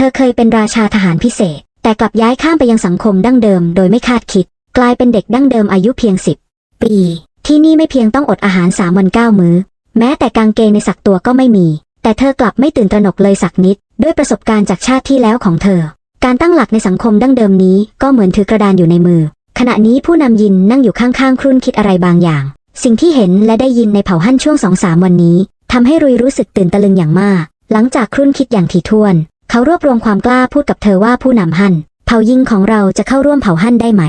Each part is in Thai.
เธอเคยเป็นราชาทหารพิเศษ แต่กลับย้ายข้ามไปยังสังคมดั้งเดิมโดยไม่คาดคิด กลายเป็นเด็กดั้งเดิมอายุเพียงสิบปี ที่นี่ไม่เพียงต้องอดอาหารสามวันเก้ามื้อ แม้แต่กางเกงในสักตัวก็ไม่มี แต่เธอกลับไม่ตื่นตระหนกเลยสักนิด ด้วยประสบการณ์จากชาติที่แล้วของเธอ การตั้งหลักในสังคมดั้งเดิมนี้ก็เหมือนถือกระดานอยู่ในมือ ขณะนี้ผู้นำยินนั่งอยู่ข้างๆครุ่นคิดอะไรบางอย่าง สิ่งที่เห็นและได้ยินในเผ่าฮั่นช่วงสองสามวันนี้ทำให้รุยรู้สึกตื่นตะลึงอย่างมาก หลังจากครุ่นคิดอย่างถี่ถ้วน เขารวบรวมความกล้าพูดกับเธอว่าผู้นำฮั่นเผ่ายิงของเราจะเข้าร่วมเผ่าฮั่นได้ไหม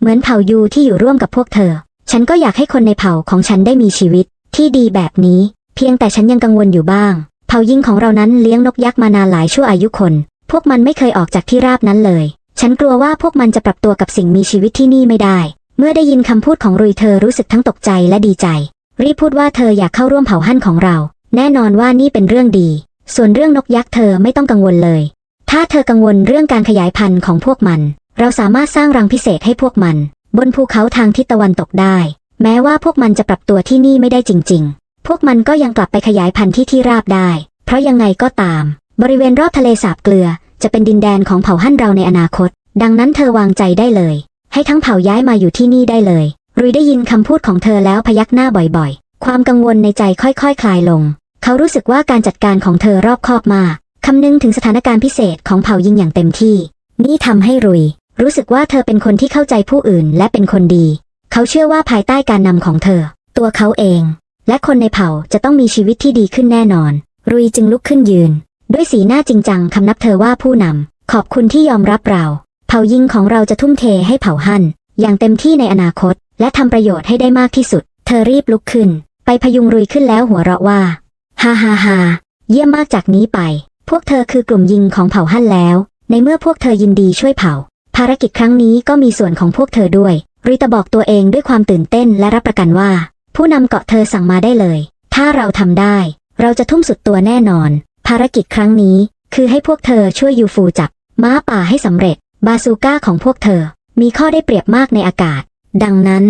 เหมือนเผ่ายูที่อยู่ร่วมกับพวกเธอ ฉันก็อยากให้คนในเผ่าของฉันได้มีชีวิต ที่ดีแบบนี้ เพียงแต่ฉันยังกังวลอยู่บ้าง เผ่ายิงของเรานั้นเลี้ยงนกยักษ์มานานหลายชั่วอายุคน พวกมันไม่เคยออกจากที่ราบนั้นเลย ฉันกลัวว่าพวกมันจะปรับตัวกับสิ่งมีชีวิตที่นี่ไม่ได้ เมื่อได้ยินคำพูดของรุยเธอรู้สึกทั้งตกใจและดีใจ รีบพูดว่าเธออยากเข้าร่วมเผ่าฮั่นของเรา แน่นอนว่านี่เป็นเรื่องดี ส่วนเรื่องนกยักษ์เธอไม่ต้องกังวลเลย ถ้าเธอกังวลเรื่องการขยายพันธุ์ของพวกมัน เราสามารถสร้างรังพิเศษให้พวกมัน บนภูเขาทางทิศตะวันตกได้ แม้ว่าพวกมันจะปรับตัวที่นี่ไม่ได้จริง ๆ พวกมันก็ยังกลับไปขยายพันธุ์ที่ที่ราบได้ เพราะยังไงก็ตาม บริเวณรอบทะเลสาบเกลือ จะเป็นดินแดนของเผ่าฮั่นเราในอนาคต ดังนั้นเธอวางใจได้เลย ให้ทั้งเผ่าย้ายมาอยู่ที่นี่ได้เลยรุยได้ยินคำพูดของเธอแล้วพยักหน้าบ่อยๆ ความกังวลในใจค่อยๆคคลายลง เขารู้สึกว่าการจัดการของเธอรอบคอบมาคำนึงถึงสถานการณ์พิเศษของเผ่ายิงอย่างเต็มที่ นี่ทำให้รุย รู้สึกว่าเธอเป็นคนที่เข้าใจผู้อื่นและเป็นคนดี เขาเชื่อว่าภายใต้การนำของเธอ ตัวเขาเอง และคนในเผ่าจะต้องมีชีวิตที่ดีขึ้นแน่นอน รุยจึงลุกขึ้นยืน ด้วยสีหน้าจริงจังคำนับเธอว่าผู้นำขอบคุณที่ยอมรับเรา เผ่ายิงของเราจะทุ่มเทให้เผ่าฮั่นอย่างเต็มที่ในอนาคต และทำประโยชน์ให้ได้มากที่สุด เธอรีบลุกขึ้น ไปพยุงรุยขึ้นแล้วหัวเราะว่า ฮ่าฮ่าฮ่าเยี่ยมมากจากนี้ไป พวกเธอคือกลุ่มยิงของเผ่าฮั่นแล้ว ในเมื่อพวกเธอยินดีช่วยเผ่า ภารกิจครั้งนี้ก็มีส่วนของพวกเธอด้วย ริตาบอกตัวเองด้วยความตื่นเต้นและรับประกันว่า ผู้นำเกาะเธอสั่งมาได้เลย ถ้าเราทำได้ เราจะทุ่มสุดตัวแน่นอน ภารกิจครั้งนี้ คือให้พวกเธอช่วยยูฟูจับ ม้าป่าให้สำเร็จ บาซูก้าของพวกเธอ มีข้อได้เปรียบมากในอากาศ ดังนั้น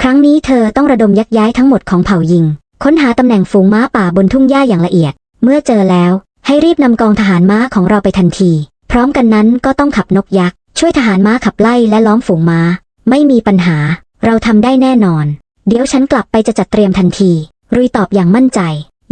ครั้งนี้เธอต้องระดมยักย้ายทั้งหมดของเผ่ายิง ค้นหาตำแหน่งฝูงม้าป่าบนทุ่งหญ้าอย่างละเอียด เมื่อเจอแล้ว ให้รีบนำกองทหารม้าของเราไปทันที พร้อมกันนั้นก็ต้องขับนกยักษ์ช่วยทหารม้าขับไล่และล้อมฝูงม้า ไม่มีปัญหา เราทำได้แน่นอน เดี๋ยวฉันกลับไปจะจัดเตรียมทันทีรุยตอบอย่างมั่นใจ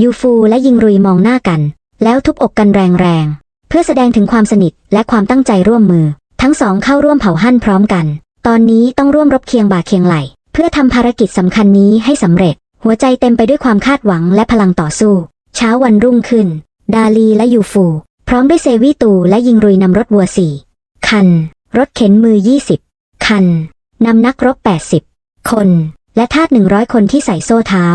ยูฟูและยิงรุยมองหน้ากัน แล้วทุบอกกันแรงๆเพื่อแสดงถึงความสนิทและความตั้งใจร่วมมือ ทั้งสองเข้าร่วมเผาฮั่นพร้อมกัน ตอนนี้ต้องร่วมรบเคียงบ่าเคียงไหล เพื่อทำภารกิจสำคัญนี้ให้สำเร็จ หัวใจเต็มไปด้วยความคาดหวังและพลังต่อสู้ เช้าวันรุ่งขึ้น ดาลีและยูฟู พร้อมด้วยเซวีตูและยิงรุยนำรถวัวสี่คัน รถเข็นมือ 20 คันนำนักรบ 80 คน และทาส100 คนที่ใส่โซ่เท้า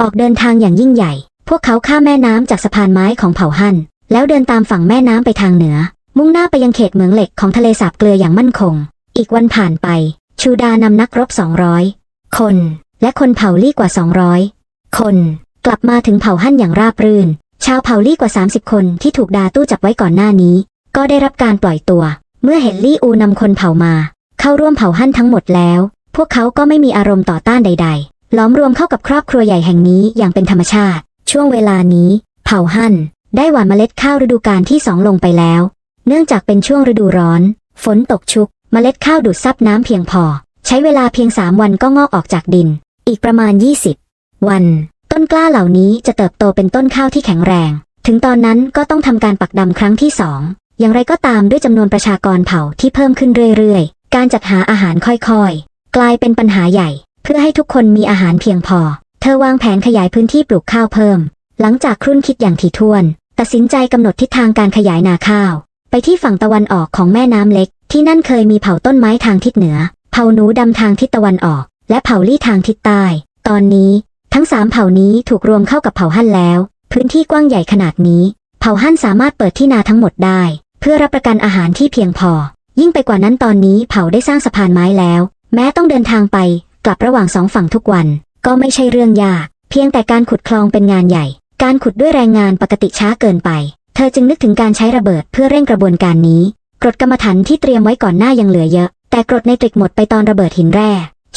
ออกเดินทางอย่างยิ่งใหญ่ พวกเขาข้ามแม่น้ำจากสะพานไม้ของเผ่าฮั่นแล้วเดินตามฝั่งแม่น้ำไปทางเหนือ มุ่งหน้าไปยังเขตเหมืองเหล็กของทะเลสาบเกลืออย่างมั่นคง อีกวันผ่านไป ชูดานำนักรบ 200 คน และคนเผ่าลี่กว่า 200 คน กลับมาถึงเผ่าฮั่นอย่างราบรื่น ชาวเผ่าลี่กว่า 30 คนที่ถูกดาตู้จับไว้ก่อนหน้านี้ ก็ได้รับการปล่อยตัว เมื่อเห็นลี่อูนำคนเผ่ามา เข้าร่วมเผ่าฮั่นทั้งหมดแล้ว พวกเขาก็ไม่มีอารมณ์ต่อต้านใด ๆ ล้อมรวมเข้ากับครอบครัวใหญ่แห่งนี้อย่างเป็นธรรมชาติ ช่วงเวลานี้ เผ่าฮั่น ได้หว่านเมล็ดข้าวฤดูกาลที่สองลงไปแล้ว เนื่องจากเป็นช่วงฤดูร้อน ฝนตกชุกเมล็ดข้าวดูดซับน้ำเพียงพอ ใช้เวลาเพียงสามวันก็งอกออกจากดิน อีกประมาณ 20 วัน ต้นกล้าเหล่านี้จะเติบโตเป็นต้นข้าวที่แข็งแรง ถึงตอนนั้นก็ต้องทำการปักดำครั้งที่สองอย่างไรก็ตามด้วยจำนวนประชากรเผ่าที่เพิ่มขึ้นเรื่อยๆ การจัดหาอาหารค่อยๆ กลายเป็นปัญหาใหญ่ เพื่อให้ทุกคนมีอาหารเพียงพอ เธอวางแผนขยายพื้นที่ปลูกข้าวเพิ่ม หลังจากครุ่นคิดอย่างถี่ถ้วน ตัดสินใจกำหนดทิศทางการขยายนาข้าว ไปที่ฝั่งตะวันออกของแม่น้ำเล็ก ที่นั่นเคยมีเผ่าต้นไม้ทางทิศเหนือ เผ่าหนูดำทางทิศตะวันออก และเผ่าลี่ทางทิศใต้ ตอนนี้ทั้งสามเผ่านี้ถูกรวมเข้ากับเผ่าฮั่นแล้ว พื้นที่กว้างใหญ่ขนาดนี้ เผ่าฮั่นสามารถเปิดที่นาทั้งหมดได้ เพื่อรับประกันอาหารที่เพียงพอ ยิ่งไปกว่านั้นตอนนี้เผ่าได้สร้างสะพานไม้แล้ว แม้ต้องเดินทางไป กลับระหว่างสองฝั่งทุกวัน ก็ไม่ใช่เรื่องยาก เพียงแต่การขุดคลองเป็นงานใหญ่ การขุดด้วยแรงงานปกติช้าเกินไป เธอจึงนึกถึงการใช้ระเบิดเพื่อเร่งกระบวนการนี้กรดกรรมฐานที่เตรียมไว้ก่อนหน้ายังเหลือเยอะ แต่กรดในตริกหมดไปตอนระเบิดหินแร่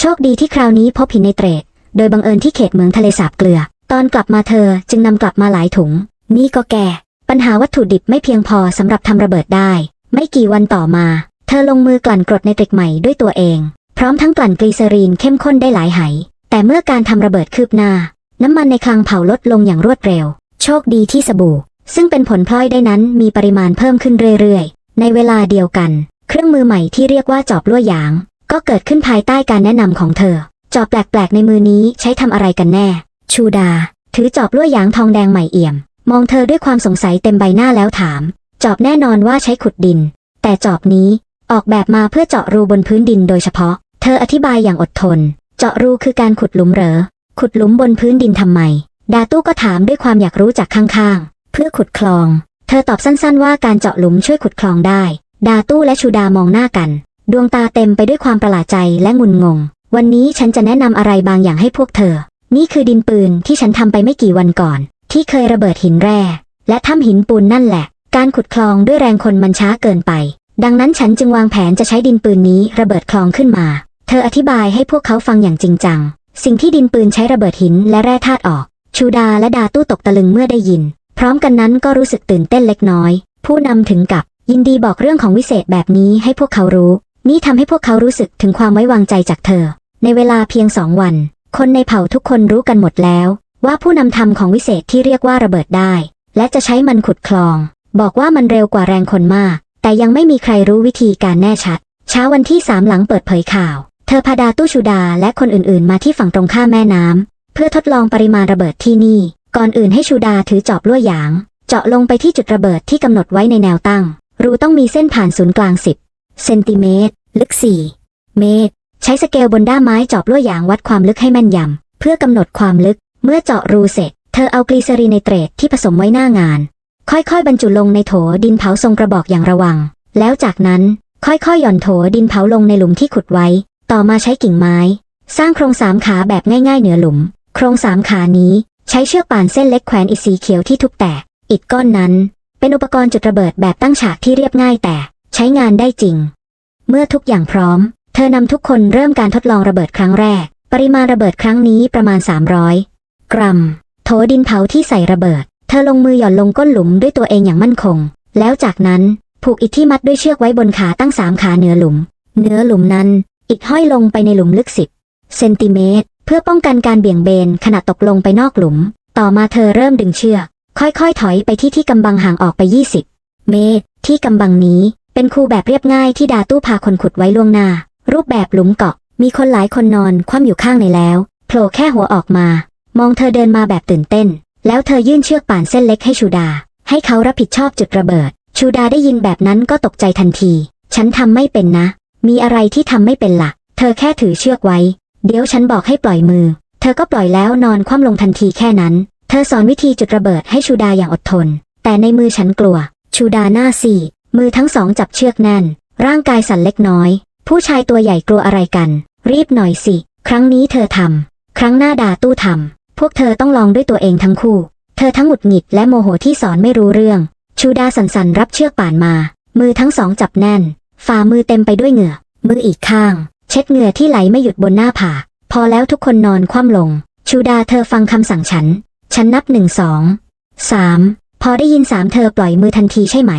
ชคดีที่คราวนี้พบหินในเตรด โดยบังเอิญที่เขตเมืองทะเลสาบเกลือ ตอนกลับมาเธอจึงนำกลับมาหลายถุง นี่ก็แก่ ปัญหาวัตถุดิบไม่เพียงพอสำหรับทำระเบิดได้ ไม่กี่วันต่อมา เธอลงมือกลั่นกรดในตริกใหม่ด้วยตัวเอง พร้อมทั้งกลั่นกลีเซอรีนเข้มข้นได้หลายไห แต่เมื่อการทำระเบิดคืบหน้า น้ำมันในคลังเผาลดลงอย่างรวดเร็ว โชคดีที่สบู่ ซึ่งเป็นผลพลอยได้นั้นมีปริมาณเพิ่มขึ้นเรื่อยๆ ในเวลาเดียวกัน เครื่องมือใหม่ที่เรียกว่าจอบลวดหยาง ก็เกิดขึ้นภายใต้การแนะนำของเธอ จอบแปลกๆในมือนี้ใช้ทำอะไรกันแน่ ชูดา ถือจอบลวดหยางทองแดงใหม่เอี่ยม มองเธอด้วยความสงสัยเต็มใบหน้าแล้วถาม จอบแน่นอนว่าใช้ขุดดิน แต่จอบนี้ออกแบบมาเพื่อเจาะรูบนพื้นดินโดยเฉพาะ เธออธิบายอย่างอดทน เจาะรูคือการขุดหลุมเหรอ ขุดหลุมบนพื้นดินทำไม ดาตู้ก็ถามด้วยความอยากรู้จากข้างๆ เพื่อขุดคลอง เธอตอบสั้นๆว่าการเจาะหลุมช่วยขุดคลองได้ ดาตู้และชูดามองหน้ากัน ดวงตาเต็มไปด้วยความประหลาดใจและงุนงง วันนี้ฉันจะแนะนำอะไรบางอย่างให้พวกเธอ นี่คือดินปืนที่ฉันทำไปไม่กี่วันก่อน ที่เคยระเบิดหินแร่ และถ้ำหินปูนนั่นแหละ การขุดคลองด้วยแรงคนมันช้าเกินไป ดังนั้นฉันจึงวางแผนจะใช้ดินปืนนี้ระเบิดคลองขึ้นมา เธออธิบายให้พวกเขาฟังอย่างจริงจัง สิ่งที่ดินปืนใช้ระเบิดหินและแร่ธาตุออก ชูดาและดาตู้ตกตะลึงเมื่อได้ยิน พร้อมกันนั้นก็รู้สึกตื่นเต้นเล็กน้อย ผู้นำถึงกับยินดีบอกเรื่องของวิเศษแบบนี้ให้พวกเขารู้ นี่ทำให้พวกเขารู้สึกถึงความไว้วางใจจากเธอ ในเวลาเพียงสองวัน คนในเผ่าทุกคนรู้กันหมดแล้ว ว่าผู้นำทำของวิเศษที่เรียกว่าระเบิดได้ และจะใช้มันขุดคลอง บอกว่ามันเร็วกว่าแรงคนมาก แต่ยังไม่มีใครรู้วิธีการแน่ชัด เช้าวันที่สามหลังเปิดเผยข่าว เธอพาดาตู้ชูดาและคนอื่นๆ มาที่ฝั่งตรงข้ามแม่น้ำเพื่อทดลองปริมาณระเบิดที่นี่ ก่อนอื่นให้ชูดาถือจอบลวดหยาง เจาะลงไปที่จุดระเบิดที่กำหนดไว้ในแนวตั้ง รูต้องมีเส้นผ่านศูนย์กลาง10 เซนติเมตร ลึก 4 เมตร ใช้สเกลบนด้ามไม้จอบลวดยางวัดความลึกให้แม่นยำ เพื่อกำหนดความลึก เมื่อเจาะรูเสร็จ เธอเอากลีเซอรีนไนเตรตที่ผสมไว้หน้างาน ค่อยๆ บรรจุลงในโถดินเผาทรงกระบอกอย่างระวัง แล้วจากนั้นค่อยๆ หย่อนโถดินเผาลงในหลุมที่ขุดไว้ ต่อมาใช้กิ่งไม้ สร้างโครงสามขาแบบง่ายๆ เหนือหลุม โครงสามขานี้ใช้เชือกป่านเส้นเล็กแขวนอิฐสีเขียวที่ทุบแตก อิฐก้อนนั้น เป็นอุปกรณ์จุดระเบิดแบบตั้งฉากที่เรียบง่ายแต่ ใช้งานได้จริง เมื่อทุกอย่างพร้อม เธอนำทุกคนเริ่มการทดลองระเบิดครั้งแรก ปริมาณระเบิดครั้งนี้ประมาณ 300 กรัม โถดินเผาที่ใส่ระเบิด เธอลงมือหย่อนลงก้นหลุมด้วยตัวเองอย่างมั่นคง แล้วจากนั้นผูกอิฐที่มัดด้วยเชือกไว้บนขาตั้งสามขาเหนือหลุม เหนือหลุมนั้น อิฐห้อยลงไปในหลุมลึกสิบเซนติเมตร เพื่อป้องกันการเบี่ยงเบนขณะตกลงไปนอกหลุม ต่อมาเธอเริ่มดึงเชือก ค่อยๆ ถอยไปที่ที่กำบังห่างออกไป 20 เมตร ที่กำบังนี้ เป็นคูแบบเรียบง่ายที่ดาตู้พาคนขุดไว้ล่วงหน้า รูปแบบหลุมเกาะ มีคนหลายคนนอนคว่ำอยู่ข้างในแล้วโผล่แค่หัวออกมา มองเธอเดินมาแบบตื่นเต้น แล้วเธอยื่นเชือกป่านเส้นเล็กให้ชูดา ให้เขารับผิดชอบจุดระเบิด ชูดาได้ยินแบบนั้นก็ตกใจทันที ฉันทำไม่เป็นนะ มีอะไรที่ทำไม่เป็นละ่ะ เธอแค่ถือเชือกไว้ เดี๋ยวฉันบอกให้ปล่อยมือ เธอก็ปล่อยแล้วนอนคว่ำลงทันทีแค่นั้น เธอสอนวิธีจุดระเบิดให้ชูดาอย่างอดทน แต่ในมือฉันกลัว ชูดาหน้าซี มือทั้งสองจับเชือกแน่น ร่างกายสั่นเล็กน้อย ผู้ชายตัวใหญ่กลัวอะไรกัน รีบหน่อยสิ ครั้งนี้เธอทำ ครั้งหน้าดาตู้ทำ พวกเธอต้องลองด้วยตัวเองทั้งคู่ เธอทั้งหงุดหงิดและโมโหที่สอนไม่รู้เรื่อง ชูดาสันสันๆรับเชือกป่านมา มือทั้งสองจับแน่น ฝ่ามือเต็มไปด้วยเหงื่อ มืออีกข้าง เช็ดเหงื่อที่ไหลไม่หยุดบนหน้าผา พอแล้วทุกคนนอนคว่ำลง ชูดาเธอฟังคำสั่งฉัน ฉันนับหนึ่งสองสามพอได้ยินสามเธอปล่อยมือทันทีใช่ไหม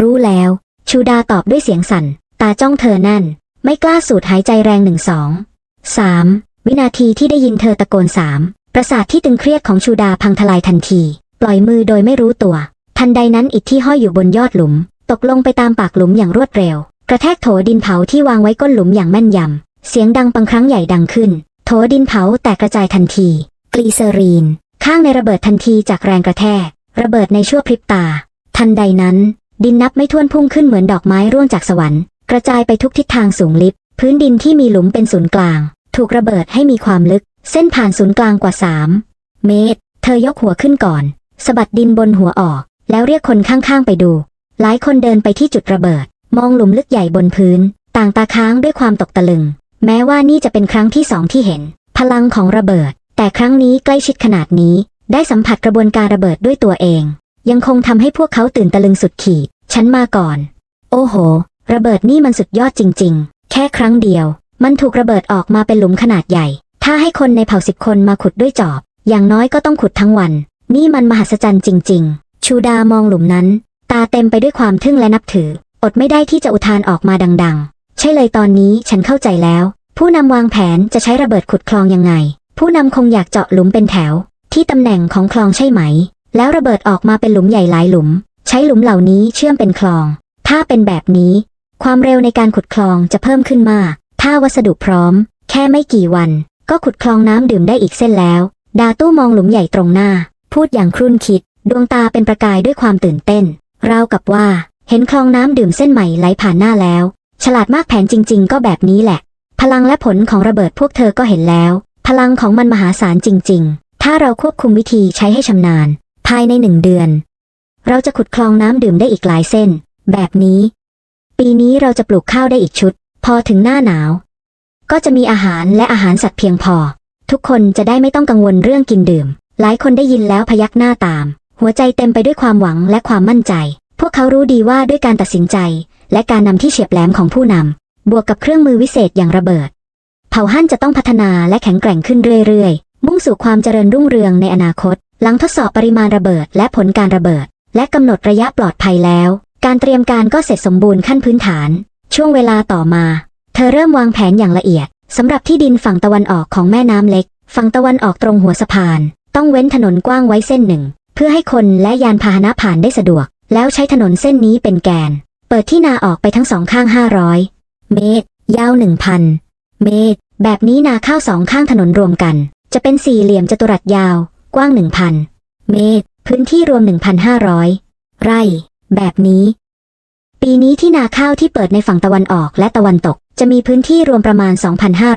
รู้แล้ว ชูดาตอบด้วยเสียงสั่น ตาจ้องเธอนั่น ไม่กล้าสูดหายใจแรงหนึ่งสองสามวินาทีที่ได้ยินเธอตะโกนสามประสาทที่ตึงเครียดของชูดาพังทลายทันที ปล่อยมือโดยไม่รู้ตัว ทันใดนั้นอิฐที่ห้อยอยู่บนยอดหลุม ตกลงไปตามปากหลุมอย่างรวดเร็ว กระแทกโถดินเผาที่วางไว้ก้นหลุมอย่างแม่นยำ เสียงดังปังครั้งใหญ่ดังขึ้น โถดินเผาแตกกระจายทันที กลีเซอรีน ข้างในระเบิดทันทีจากแรงกระแทก ระเบิดในชั่วพริบตา ทันใดนั้น ดินนับไม่ถ้วนพุ่งขึ้นเหมือนดอกไม้ร่วงจากสวรรค์ กระจายไปทุกทิศทางสูงลิบ พื้นดินที่มีหลุมเป็นศูนย์กลาง ถูกระเบิดให้มีความลึก เส้นผ่านศูนย์กลางกว่า3เมตร เธอยกหัวขึ้นก่อนสะบัดดินบนหัวออก แล้วเรียกคนข้างๆไปดู หลายคนเดินไปที่จุดระเบิด มองหลุมลึกใหญ่บนพื้น ต่างตาค้างด้วยความตกตะลึง แม้ว่านี่จะเป็นครั้งที่สองที่เห็น พลังของระเบิด แต่ครั้งนี้ใกล้ชิดขนาดนี้ ได้สัมผัสกระบวนการระเบิดด้วยตัวเอง ยังคงทำให้พวกเขาตื่นตะลึงสุดขีด ฉันมาก่อน โอ้โห ระเบิดนี่มันสุดยอดจริง ๆ แค่ครั้งเดียว มันถูกระเบิดออกมาเป็นหลุมขนาดใหญ่ ถ้าให้คนในเผ่าสิบคนมาขุดด้วยจอบ อย่างน้อยก็ต้องขุดทั้งวัน นี่มันมหัศจรรย์จริง ๆ ชูดามองหลุมนั้น ตาเต็มไปด้วยความทึ่งและนับถือ อดไม่ได้ที่จะอุทานออกมาดัง ๆ ใช่เลยตอนนี้ฉันเข้าใจแล้ว ผู้นำวางแผนจะใช้ระเบิดขุดคลองยังไง ผู้นำคงอยากเจาะหลุมเป็นแถว ที่ตำแหน่งของคลองใช่ไหม แล้วระเบิดออกมาเป็นหลุมใหญ่หลายหลุม ใช้หลุมเหล่านี้เชื่อมเป็นคลอง ถ้าเป็นแบบนี้ ความเร็วในการขุดคลองจะเพิ่มขึ้นมาก ถ้าวัสดุพร้อม แค่ไม่กี่วัน ก็ขุดคลองน้ำดื่มได้อีกเส้นแล้ว ดาตู้มองหลุมใหญ่ตรงหน้า พูดอย่างครุ่นคิด ดวงตาเป็นประกายด้วยความตื่นเต้น ราวกับว่า เห็นคลองน้ำดื่มเส้นใหม่ไหลผ่านหน้าแล้ว ฉลาดมากแผนจริง ๆ ก็แบบนี้แหละ พลังและผลของระเบิดพวกเธอก็เห็นแล้ว พลังของมันมหาศาลจริง ๆ ถ้าเราควบคุมวิธีใช้ให้ชำนาญ ภายในหนึ่งเดือน เราจะขุดคลองน้ำดื่มได้อีกหลายเส้น แบบนี้ ปีนี้เราจะปลูกข้าวได้อีกชุด พอถึงหน้าหนาว ก็จะมีอาหารและอาหารสัตว์เพียงพอ ทุกคนจะได้ไม่ต้องกังวลเรื่องกินดื่ม หลายคนได้ยินแล้วพยักหน้าตาม หัวใจเต็มไปด้วยความหวังและความมั่นใจ พวกเขารู้ดีว่าด้วยการตัดสินใจ และการนำที่เฉียบแหลมของผู้นำบวกกับเครื่องมือวิเศษอย่างระเบิด เผ่าฮั่นจะต้องพัฒนาและแข็งแกร่งขึ้นเรื่อยๆมุ่งสู่ความเจริญรุ่งเรืองในอนาคต หลังทดสอบปริมาณระเบิดและผลการระเบิด และกำหนดระยะปลอดภัยแล้ว การเตรียมการก็เสร็จสมบูรณ์ขั้นพื้นฐาน ช่วงเวลาต่อมา เธอเริ่มวางแผนอย่างละเอียดสำหรับที่ดินฝั่งตะวันออกของแม่น้ำเล็ก ฝั่งตะวันออกตรงหัวสะพาน ต้องเว้นถนนกว้างไว้เส้นหนึ่ง เพื่อให้คนและยานพาหนะผ่านได้สะดวก แล้วใช้ถนนเส้นนี้เป็นแกน เปิดที่นาออกไปทั้งสองข้าง 500 เมตร ยาว 1,000 เมตร แบบนี้นาข้าวสองข้างถนนรวมกัน จะเป็นสี่เหลี่ยมจัตุรัสยาว กว้าง 1,000 เมตร พื้นที่รวม 1,500 ไร่ แบบนี้ ปีนี้ที่นาข้าวที่เปิดในฝั่งตะวันออกและตะวันตก จะมีพื้นที่รวมประมาณ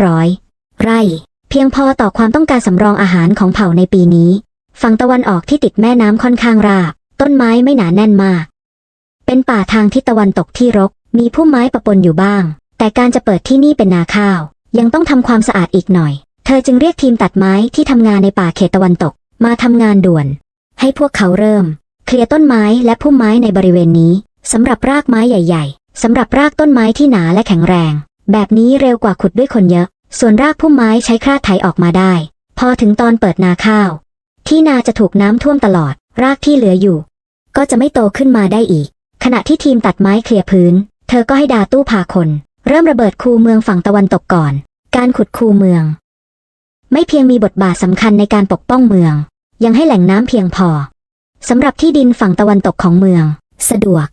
2,500 ไร่ เพียงพอต่อความต้องการสำรองอาหารของเผ่าในปีนี้ ฝั่งตะวันออกที่ติดแม่น้ำค่อนข้างราบ ต้นไม้ไม่หนาแน่นมาก เป็นป่าทางทิศตะวันตกที่รก มีพุ่มไม้ประปนอยู่บ้าง แต่การจะเปิดที่นี่เป็นนาข้าว ยังต้องทำความสะอาดอีกหน่อยเธอจึงเรียกทีมตัดไม้ที่ทำงานในป่าเขตตะวันตก มาทำงานด่วน ให้พวกเขาเริ่ม เคลียร์ต้นไม้และพุ่มไม้ในบริเวณนี้สำหรับรากไม้ใหญ่ๆสำหรับรากต้นไม้ที่หนาและแข็งแรง แบบนี้เร็วกว่าขุดด้วยคนเยอะ ส่วนรากพุ่มไม้ใช้คราดไถออกมาได้ พอถึงตอนเปิดนาข้าว ที่นาจะถูกน้ำท่วมตลอด รากที่เหลืออยู่ ก็จะไม่โตขึ้นมาได้อีก ขณะที่ทีมตัดไม้เคลียร์พื้น เธอก็ให้ดาตู้พาคน เริ่มระเบิดคูเมืองฝั่งตะวันตกก่อน การขุดคูเมือง ไม่เพียงมีบทบาทสำคัญในการปกป้องเมือง ยังให้แหล่งน้ำเพียงพอสำหรับที่ดินฝั่งตะวันตกของเมือง สะดวก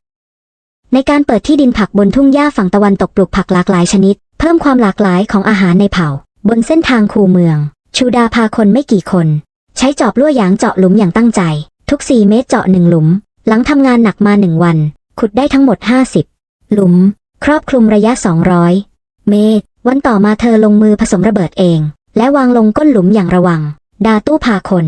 ในการเปิดที่ดินผักบนทุ่งหญ้าฝั่งตะวันตกปลูกผักหลากหลายชนิด เพิ่มความหลากหลายของอาหารในเผ่า บนเส้นทางคูเมือง ชูดาพาคนไม่กี่คน ใช้จอบลวดยางเจาะหลุมอย่างตั้งใจ ทุก 4 เมตรเจาะหนึ่งหลุม หลังทำงานหนักมาหนึ่งวัน ขุดได้ทั้งหมด 50 หลุม ครอบคลุมระยะ 200 เมตร วันต่อมาเธอลงมือผสมระเบิดเอง และวางลงก้นหลุมอย่างระวัง ดาตู้พาคน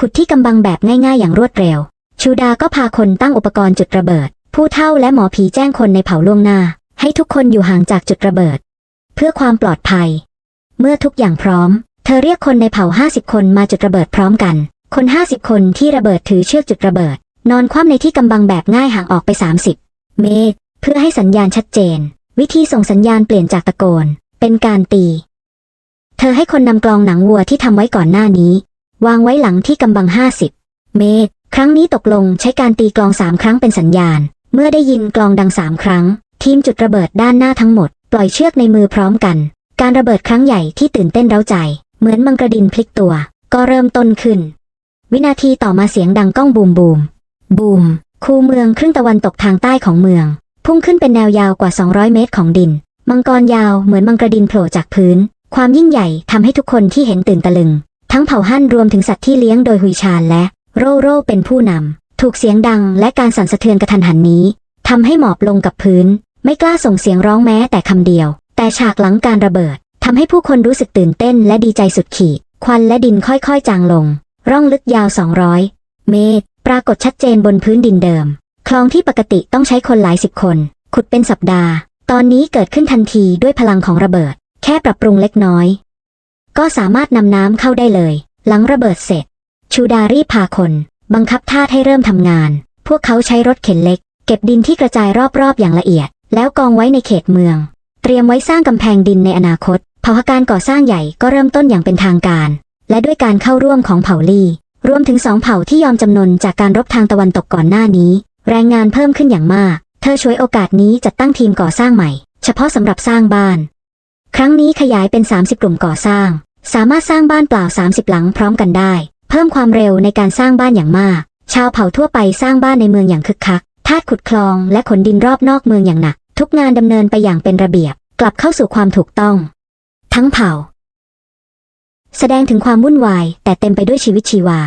ขุดที่กำบังแบบง่ายๆอย่างรวดเร็ว ชูดาก็พาคนตั้งอุปกรณ์จุดระเบิด ผู้เฒ่าและหมอผีแจ้งคนในเผ่าล่วงหน้า ให้ทุกคนอยู่ห่างจากจุดระเบิด เพื่อความปลอดภัย เมื่อทุกอย่างพร้อม เธอเรียกคนในเผ่า50 คนมาจุดระเบิดพร้อมกัน คน 50 คนที่ระเบิดถือเชือกจุดระเบิด นอนคว่ำในที่กำบังแบบง่ายห่างออกไป 30 เมตร เพื่อให้สัญญาณชัดเจน วิธีส่งสัญญาณเปลี่ยนจากตะโกน เป็นการตี เธอให้คนนำกลองหนังวัวที่ทำไว้ก่อนหน้านี้ วางไว้หลังที่กำบัง 50 เมตร ครั้งนี้ตกลงใช้การตีกลองสามครั้งเป็นสัญญาณ เมื่อได้ยินกลองดังสามครั้ง ทีมจุดระเบิดด้านหน้าทั้งหมด ปล่อยเชือกในมือพร้อมกัน การระเบิดครั้งใหญ่ที่ตื่นเต้นเร้าใจ เหมือนมังกรดินพลิกตัว ก็เริ่มต้นขึ้น วินาทีต่อมาเสียงดังก้องบูมบูมบูมคูเมืองครึ่งตะวันตกทางใต้ของเมือง พุ่งขึ้นเป็นแนวยาวกว่า 200 เมตรของดิน มังกรยาวเหมือนมังกรดินโผล่จากพื้น ความยิ่งใหญ่ทำให้ทุกคนที่เห็นตื่นตะลึง ทั้งเผ่าฮั่นรวมถึงสัตว์ที่เลี้ยงโดยหุยชาญและโรโรเป็นผู้นำ ถูกเสียงดังและการสั่นสะเทือนกระทันหันนี้ทำให้หมอบลงกับพื้น ไม่กล้าส่งเสียงร้องแม้แต่คำเดียว แต่ฉากหลังการระเบิดทำให้ผู้คนรู้สึกตื่นเต้นและดีใจสุดขีด ควันและดินค่อยๆ จางลง ร่องลึกยาว 200 เมตร ปรากฏชัดเจนบนพื้นดินเดิม คลองที่ปกติต้องใช้คนหลายสิบคน ขุดเป็นสัปดาห์ ตอนนี้เกิดขึ้นทันทีด้วยพลังของระเบิด แค่ปรับปรุงเล็กน้อย ก็สามารถนำน้ำเข้าได้เลย หลังระเบิดเสร็จ ชูดารีพาคน บังคับทาสให้เริ่มทำงาน พวกเขาใช้รถเข็นเล็ก เก็บดินที่กระจายรอบๆอย่างละเอียด แล้วกองไว้ในเขตเมือง เตรียมไว้สร้างกำแพงดินในอนาคต เผ่าการก่อสร้างใหญ่ก็เริ่มต้นอย่างเป็นทางการ และด้วยการเข้าร่วมของเผ่าลี่รวมถึงสองเผ่าที่ยอมจำนนจากการรบทางตะวันตกก่อนหน้านี้ แรงงานเพิ่มขึ้นอย่างมาก เธอช่วยโอกาสนี้จัดตั้งทีมก่อสร้างใหม่ เฉพาะสำหรับสร้างบ้าน ครั้งนี้ขยายเป็น 30 กลุ่มก่อสร้าง สามารถสร้างบ้านเปล่า 30 หลังพร้อมกันได้ เพิ่มความเร็วในการสร้างบ้านอย่างมาก ชาวเผ่าทั่วไปสร้างบ้านในเมืองอย่างคึกคักทาสขุดคลองและขนดินรอบนอกเมืองอย่างหนัก ทุกงานดำเนินไปอย่างเป็นระเบียบ กลับเข้าสู่ความถูกต้อง ทั้งเผ่า แสดงถึงความวุ่นวาย แต่เต็มไปด้วยชีวิตชีวา